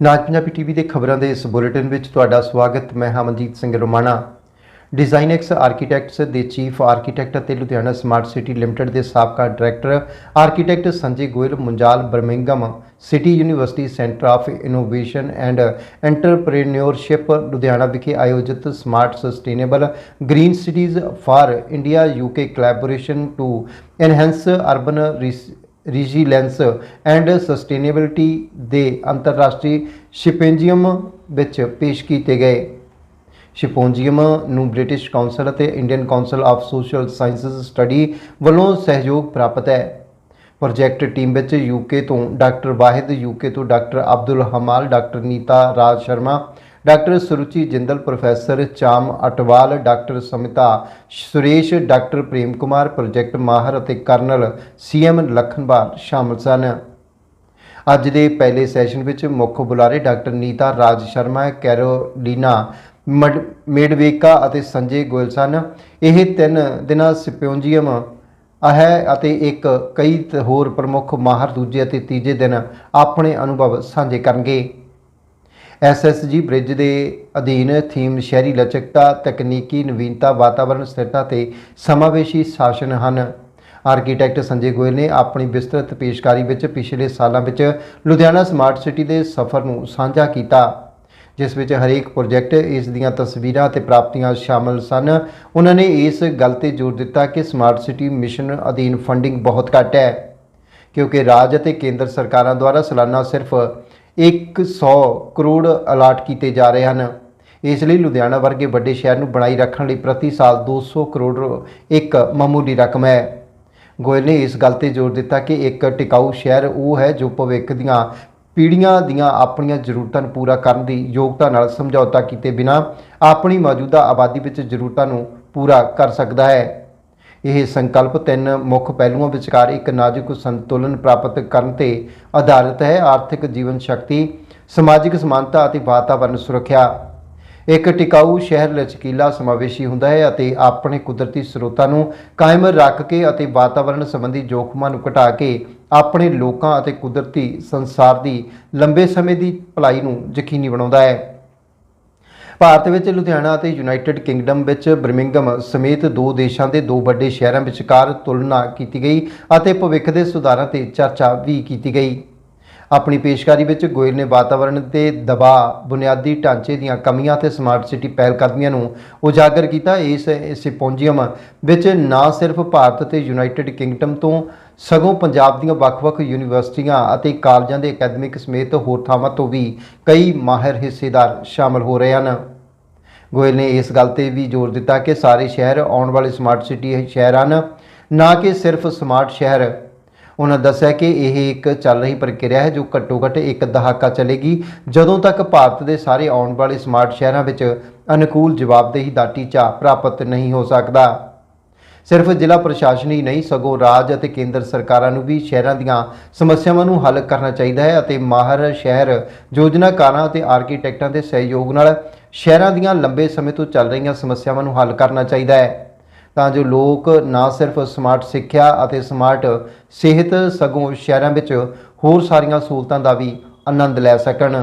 ਨਾਜ Punjabi TV ਦੇ ਖਬਰਾਂ ਦੇ ਇਸ ਬੁਲੇਟਿਨ ਵਿੱਚ ਤੁਹਾਡਾ ਸਵਾਗਤ। ਮੈਂ ਹਮਨਜੀਤ ਸਿੰਘ ਰੋਮਾਣਾ। ਡਿਜ਼ਾਈਨਐਕਸ ਆਰਕੀਟੈਕਟਸ ਦੇ ਚੀਫ ਆਰਕੀਟੈਕਟ ਅਤੇ ਲੁਧਿਆਣਾ ਸਮਾਰਟ ਸਿਟੀ ਲਿਮਟਿਡ ਦੇ ਸਾਬਕਾ director architect Sanjay Goyal, Munjal Birmingham city university centre of innovation and entrepreneurship Ludhiana ਵਿਖੇ ਆਯੋਜਿਤ smart sustainable green cities for India UK collaboration to enhance urban resilience and sustainability ਦੇ ਅੰਤਰਰਾਸ਼ਟਰੀ symposium ਵਿੱਚ ਪੇਸ਼ ਕੀਤੇ ਗਏ। ਸ਼ਿਪੋਂਜੀਅਮ ਨੂੰ ਬ੍ਰਿਟਿਸ਼ ਕਾਉਂਸਲ ਅਤੇ Indian council of social sciences study ਵੱਲੋਂ ਸਹਿਯੋਗ ਪ੍ਰਾਪਤ ਹੈ। ਪ੍ਰੋਜੈਕਟ ਟੀਮ ਵਿੱਚ ਯੂਕੇ ਤੋਂ ਡਾਕਟਰ ਵਾਹਿਦ ਯੂਕੇ ਤੋਂ doctor Abdul Hamal doctor Neeta Raj Sharma doctor Suruchi Jindal, professor Cham Atwal, doctor Smita Suresh, doctor Prem Kumar, project ਮਾਹਰ ਅਤੇ colonel CM ਲਖਨਵਾਲ ਸ਼ਾਮਲ ਸਨ। ਅੱਜ ਦੇ ਪਹਿਲੇ ਸੈਸ਼ਨ ਵਿੱਚ ਮੁੱਖ ਬੁਲਾਰੇ ਡਾਕਟਰ ਨੀਤਾ ਰਾਜ ਸ਼ਰਮਾ, ਕੈਰੋਲੀਨਾ ਮਡ- ਮੇਡਵੇਕਾ ਅਤੇ ਸੰਜੇ ਗੋਇਲ ਸਨ। ਇਹ ਤਿੰਨ ਦਿਨਾਂ ਸਿੰਪੋਜ਼ੀਅਮ ਹੈ ਅਤੇ ਇੱਕ ਕਈ ਹੋਰ ਪ੍ਰਮੁੱਖ ਮਾਹਰ, ਦੂਜੇ ਅਤੇ ਤੀਜੇ ਦਿਨ ਆਪਣੇ ਅਨੁਭਵ ਸਾਂਝੇ ਕਰਨਗੇ। ਐਸਐਸਜੀ ਬ੍ਰਿਜ ਦੇ ਅਧੀਨ ਥੀਮ ਸ਼ਹਿਰੀ ਲਚਕਤਾ, ਤਕਨੀਕੀ ਨਵੀਨਤਾ ਵਾਤਾਵਰਣ ਸਥਿਰਤਾ ਤੇ ਸਮਾਵੇਸ਼ੀ ਸ਼ਾਸਨ ਹਨ। ਆਰਕੀਟੈਕਟ ਸੰਜੇ ਗੋਇਲ ਨੇ ਆਪਣੀ ਵਿਸਤ੍ਰਿਤ ਪੇਸ਼ਕਾਰੀ ਵਿੱਚ ਪਿਛਲੇ ਸਾਲਾਂ ਵਿੱਚ ਲੁਧਿਆਣਾ ਸਮਾਰਟ ਸਿਟੀ ਦੇ ਸਫ਼ਰ ਨੂੰ ਸਾਂਝਾ ਕੀਤਾ, ਜਿਸ ਵਿੱਚ ਹਰੇਕ ਪ੍ਰੋਜੈਕਟ ਇਸ ਦੀਆਂ ਤਸਵੀਰਾਂ ਅਤੇ ਪ੍ਰਾਪਤੀਆਂ ਸ਼ਾਮਲ ਸਨ। ਉਹਨਾਂ ਨੇ ਇਸ ਗੱਲ ਤੇ ਜ਼ੋਰ ਦਿੱਤਾ ਕਿ ਸਮਾਰਟ ਸਿਟੀ ਮਿਸ਼ਨ ਅਧੀਨ ਫੰਡਿੰਗ ਬਹੁਤ ਘੱਟ ਹੈ, ਕਿਉਂਕਿ ਰਾਜ ਅਤੇ ਕੇਂਦਰ ਸਰਕਾਰਾਂ ਦੁਆਰਾ ਸਾਲਾਨਾ ਸਿਰਫ 100 ਕਰੋੜ ਅਲਾਟ ਕੀਤੇ ਜਾ ਰਹੇ ਹਨ। ਇਸ ਲਈ ਲੁਧਿਆਣਾ ਵਰਗੇ ਵੱਡੇ ਸ਼ਹਿਰ ਨੂੰ ਬਣਾਈ ਰੱਖਣ ਲਈ ਪ੍ਰਤੀ ਸਾਲ 200 ਕਰੋੜ ਇੱਕ ਮਾਮੂਲੀ ਰਕਮ ਹੈ। ਗੋਇਲ ਨੇ ਇਸ ਗੱਲ ਤੇ ਜ਼ੋਰ ਦਿੱਤਾ ਕਿ ਇੱਕ ਟਿਕਾਊ ਸ਼ਹਿਰ ਉਹ ਹੈ ਜੋ ਭਵਿੱਖ ਦੀਆਂ ਪੀੜ੍ਹੀਆਂ ਦੀਆਂ ਆਪਣੀਆਂ ਜ਼ਰੂਰਤਾਂ ਨੂੰ ਪੂਰਾ ਕਰਨ ਦੀ ਯੋਗਤਾ ਨਾਲ ਸਮਝੌਤਾ ਕੀਤੇ ਬਿਨਾਂ ਆਪਣੀ ਮੌਜੂਦਾ ਆਬਾਦੀ ਵਿੱਚ ਜ਼ਰੂਰਤਾਂ ਨੂੰ ਪੂਰਾ ਕਰ ਸਕਦਾ ਹੈ। ਇਹ ਸੰਕਲਪ ਤਿੰਨ ਮੁੱਖ ਪਹਿਲੂਆਂ ਵਿਚਕਾਰ ਇੱਕ ਨਾਜ਼ੁਕ ਸੰਤੁਲਨ ਪ੍ਰਾਪਤ ਕਰਨ ਤੇ ਆਧਾਰਿਤ ਹੈ, ਆਰਥਿਕ ਜੀਵਨ ਸ਼ਕਤੀ, ਸਮਾਜਿਕ ਸਮਾਨਤਾ ਅਤੇ ਵਾਤਾਵਰਣ ਸੁਰੱਖਿਆ। ਇੱਕ ਟਿਕਾਊ ਸ਼ਹਿਰ ਲਚਕੀਲਾ ਸਮਾਵੇਸ਼ੀ ਹੁੰਦਾ ਹੈ ਅਤੇ ਆਪਣੇ ਕੁਦਰਤੀ ਸਰੋਤਾਂ ਨੂੰ ਕਾਇਮ ਰੱਖ ਕੇ ਅਤੇ ਵਾਤਾਵਰਣ ਸੰਬੰਧੀ ਜੋਖਮਾਂ ਨੂੰ ਘਟਾ ਕੇ ਆਪਣੇ ਲੋਕਾਂ ਅਤੇ ਕੁਦਰਤੀ ਸੰਸਾਰ ਦੀ ਲੰਬੇ ਸਮੇਂ ਦੀ ਭਲਾਈ ਨੂੰ ਯਕੀਨੀ ਬਣਾਉਂਦਾ ਹੈ। ਭਾਰਤ ਵਿੱਚ ਲੁਧਿਆਣਾ ਅਤੇ ਯੂਨਾਈਟਿਡ ਕਿੰਗਡਮ ਵਿੱਚ ਬਰਮਿੰਗਮ ਸਮੇਤ ਦੋ ਦੇਸ਼ਾਂ ਦੇ ਦੋ ਵੱਡੇ ਸ਼ਹਿਰਾਂ ਵਿਚਕਾਰ ਤੁਲਨਾ ਕੀਤੀ ਗਈ ਅਤੇ ਭਵਿੱਖ ਦੇ ਸੁਧਾਰਾਂ ਤੇ ਚਰਚਾ ਵੀ ਕੀਤੀ ਗਈ। ਆਪਣੀ ਪੇਸ਼ਕਾਰੀ ਵਿੱਚ ਗੋਇਲ ਨੇ ਵਾਤਾਵਰਣ ਤੇ ਦਬਾਅ, ਬੁਨਿਆਦੀ ਢਾਂਚੇ ਦੀਆਂ ਕਮੀਆਂ ਤੇ ਸਮਾਰਟ ਸਿਟੀ ਪਹਿਲਕਦਮੀਆਂ ਨੂੰ ਉਜਾਗਰ ਕੀਤਾ। ਇਸ ਸਿਪੋਂਜੀਅਮ ਵਿੱਚ ਨਾ ਸਿਰਫ ਭਾਰਤ ਤੇ ਯੂਨਾਈਟਿਡ ਕਿੰਗਡਮ ਤੋਂ ਸਗੋਂ ਪੰਜਾਬ ਦੀਆਂ ਵੱਖ-ਵੱਖ ਯੂਨੀਵਰਸਿਟੀਆਂ ਅਤੇ ਕਾਲਜਾਂ ਦੇ ਅਕੈਡਮਿਕ ਸਮੇਤ ਹੋਰ ਥਾਵਾਂ ਤੋਂ ਵੀ ਕਈ ਮਾਹਿਰ ਹਿੱਸੇਦਾਰ ਸ਼ਾਮਲ ਹੋ ਰਹੇ ਹਨ। ਗੋਇਲ ਨੇ ਇਸ ਗੱਲ ਤੇ ਵੀ ਜ਼ੋਰ ਦਿੱਤਾ ਕਿ ਸਾਰੇ ਸ਼ਹਿਰ ਆਉਣ ਵਾਲੇ ਸਮਾਰਟ ਸਿਟੀ ਸ਼ਹਿਰ ਹਨ, ਨਾ ਕਿ ਸਿਰਫ ਸਮਾਰਟ ਸ਼ਹਿਰ। ਉਹਨਾਂ ਦੱਸਿਆ ਕਿ ਇਹ ਇੱਕ ਚੱਲ ਰਹੀ ਪ੍ਰਕਿਰਿਆ ਹੈ ਜੋ ਘੱਟੋ ਘੱਟ ਇੱਕ ਦਹਾਕਾ ਚੱਲੇਗੀ, ਜਦੋਂ ਤੱਕ ਭਾਰਤ ਦੇ ਸਾਰੇ ਆਉਣ ਵਾਲੇ ਸਮਾਰਟ ਸ਼ਹਿਰਾਂ ਵਿੱਚ ਅਨੁਕੂਲ ਜਵਾਬਦੇਹੀ ਦਾ ਟੀਚਾ ਪ੍ਰਾਪਤ ਨਹੀਂ ਹੋ ਸਕਦਾ। ਸਿਰਫ ਜ਼ਿਲ੍ਹਾ ਪ੍ਰਸ਼ਾਸਨ ਹੀ ਨਹੀਂ, ਸਗੋਂ ਰਾਜ ਅਤੇ ਕੇਂਦਰ ਸਰਕਾਰਾਂ ਨੂੰ ਵੀ ਸ਼ਹਿਰਾਂ ਦੀਆਂ ਸਮੱਸਿਆਵਾਂ ਨੂੰ ਹੱਲ ਕਰਨਾ ਚਾਹੀਦਾ ਹੈ ਅਤੇ ਮਾਹਰ ਸ਼ਹਿਰ ਯੋਜਨਾਕਾਰਾਂ ਅਤੇ ਆਰਕੀਟੈਕਟਾਂ ਦੇ ਸਹਿਯੋਗ ਨਾਲ ਸ਼ਹਿਰਾਂ ਦੀਆਂ ਲੰਬੇ ਸਮੇਂ ਤੋਂ ਚੱਲ ਰਹੀਆਂ ਸਮੱਸਿਆਵਾਂ ਨੂੰ ਹੱਲ ਕਰਨਾ ਚਾਹੀਦਾ ਹੈ। ਤਾਂ ਜੋ ਲੋਕ ਨਾ ਸਿਰਫ ਸਮਾਰਟ ਸਿੱਖਿਆ ਅਤੇ ਸਮਾਰਟ ਸਿਹਤ, ਸਗੋਂ ਸ਼ਹਿਰਾਂ ਵਿੱਚ ਹੋਰ ਸਾਰੀਆਂ ਸਹੂਲਤਾਂ ਦਾ ਵੀ ਆਨੰਦ ਲੈ ਸਕਣ।